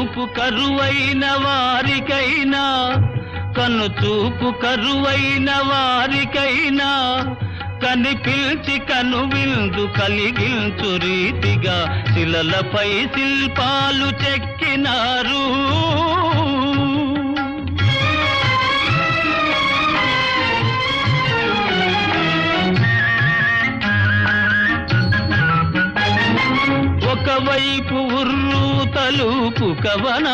చూపు కరువైన వారికైనా కను చూపు కరువైన వారికైనా కనిపించి కను విందు కలిగించు రీతిగా శిలలపై శిల్పాలు చెక్కినారు. ఒకవైపు ఉర్రు తలుపు కవన